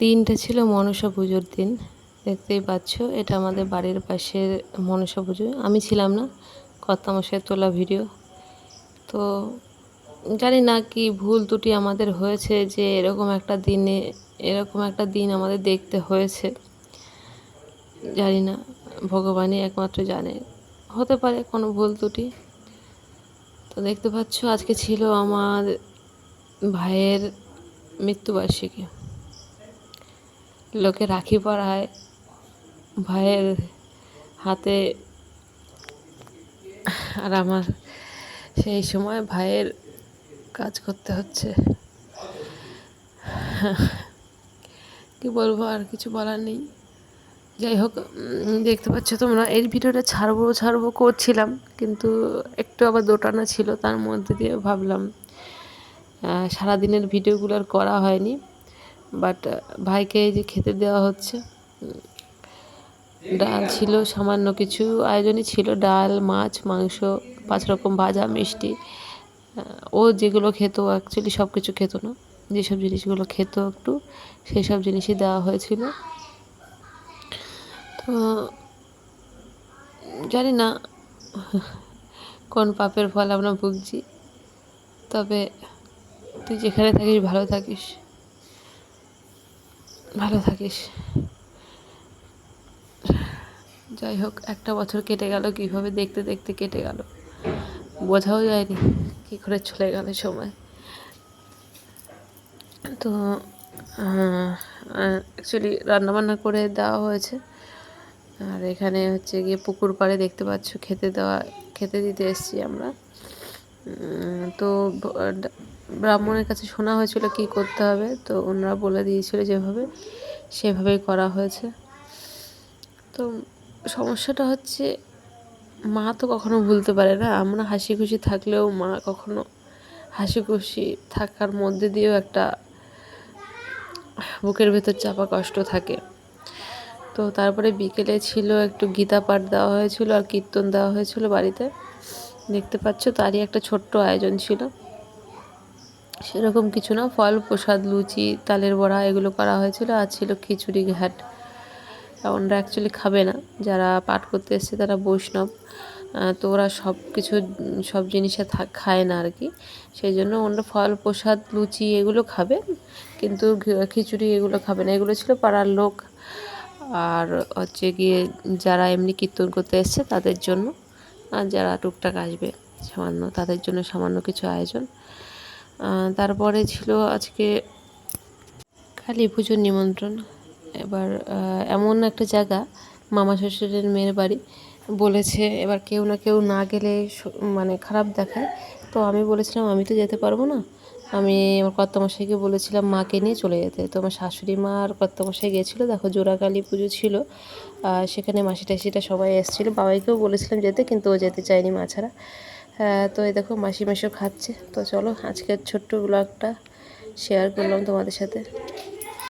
দিনটা ছিল মনসা পুজোর দিন, দেখতেই পাচ্ছ, এটা আমাদের বাড়ির পাশের মনসা পুজো। আমি ছিলাম না, কর্তামশাই তোলা ভিডিও। তো জানি না কি ভুল ত্রুটি আমাদের হয়েছে যে এরকম একটা দিনে, এরকম একটা দিন আমাদের দেখতে হয়েছে। জানি না, ভগবানই একমাত্র জানে, হতে পারে কোনো ভুল ত্রুটি। তো দেখতে পাচ্ছ, আজকে ছিল আমার ভাইয়ের মৃত্যুবার্ষিকী। লোকে রাখি পরায়, ভাইয়ের হাতে। আর আমার সেই সময় ভাইয়ের কাজ করতে হচ্ছে। কি বলব, আর কিছু বলার নেই। যাই হোক দেখতে পাচ্ছ তোমরা এই ভিডিওটা ছাড়বো ছাড়বো করছিলাম, কিন্তু একটু আবার দোটানা ছিল, তার মধ্যে দিয়ে ভাবলাম সারাদিনের ভিডিওগুলো আর করা হয়নি। বাট ভাইকে এই যে খেতে দেওয়া হচ্ছে, ডাল ছিল, সামান্য কিছু আয়োজনই ছিল, ডাল, মাছ, মাংস, পাঁচ রকম ভাজা, মিষ্টি ও যেগুলো খেত অ্যাকচুয়ালি সব কিছু খেত না, যেসব জিনিসগুলো খেত একটু সেই সব জিনিসই দেওয়া হয়েছিল। তো, জানি না, কোন পাপের ফল আমরা ভুগছি, তবে তুই যেখানে থাকিস, ভালো থাকিস। ভালো থাকিস। যাই হোক একটা বছর কেটে গেল, কীভাবে দেখতে দেখতে কেটে গেল? বোঝাও যায়নি কী করে চলে গেল সময়। তো অ্যাকচুয়ালি রান্নাবান্না করে দেওয়া হয়েছে। আর এখানে হচ্ছে গিয়ে পুকুর পাড়ে দেখতে পাচ্ছ, খেতে দেওয়া, খেতে দিতে এসছি আমরা। তো ব্রাহ্মণের কাছে শোনা হয়েছিল কি করতে হবে, তো ওনারা বলে দিয়েছিল যেভাবে, সেভাবেই করা হয়েছে। তো সমস্যাটা হচ্ছে, মা তো কখনো ভুলতে পারে না আমরা হাসি খুশি থাকলেও মা কখনো হাসি খুশি থাকার মধ্যে দিয়েও একটা বুকের ভেতর চাপা কষ্ট থাকে। তো তারপরে বিকেলে ছিল একটু গীতা পাঠ দেওয়া হয়েছিল আর কীর্তন দেওয়া হয়েছিল বাড়িতে। দেখতে পাচ্ছ, তারই একটা ছোট্ট আয়োজন ছিল। সেরকম কিছু না, ফল, প্রসাদ, লুচি, তালের বড়া এগুলো করা হয়েছিল। আর ছিল খিচুড়ি ঘাট ওনারা অ্যাকচুয়ালি খাবে না। যারা পাঠ করতে এসছে তারা বৈষ্ণব। তো ওরা সব কিছু, সব জিনিসে খায় না আর কি। সেই জন্য ওনারা ফল, প্রসাদ, লুচি এগুলো খাবে। কিন্তু খিচুড়ি এগুলো খাবে না। এগুলো ছিল পাড়ার লোক। আর হচ্ছে গিয়ে যারা এমনি কীর্তন করতে এসছে তাদের জন্য। আর যারা টুকটাক আসবে, সামান্য, তাদের জন্য সামান্য কিছু আয়োজন। তারপরে ছিল আজকে কালী পুজোর নিমন্ত্রণ। এবার এমন একটা জায়গা, মামা শ্বশুরের মেয়ের বাড়ি। বলেছে, এবার কেউ না কেউ না গেলে মানে খারাপ দেখায়। তো আমি বলেছিলাম, আমি তো যেতে পারব না। আমি আমার কর্তামশাইকে বলেছিলাম, মাকে নিয়ে চলে যেতে। তো আমার শাশুড়ি মা আর কর্তামশাই গেছিল। দেখো, জোড়াকালী পুজো ছিল। সেখানে মাসি টাসিটা সবাই এসেছিল। বাবাইকেও বলেছিলাম যেতে, কিন্তু ও যেতে চায়নি মা ছাড়া। তো এই দেখো মাসি মাসিও খাচ্ছে। তো চলো, আজকের ছোট্ট ব্লগটা শেয়ার করলাম তোমাদের সাথে।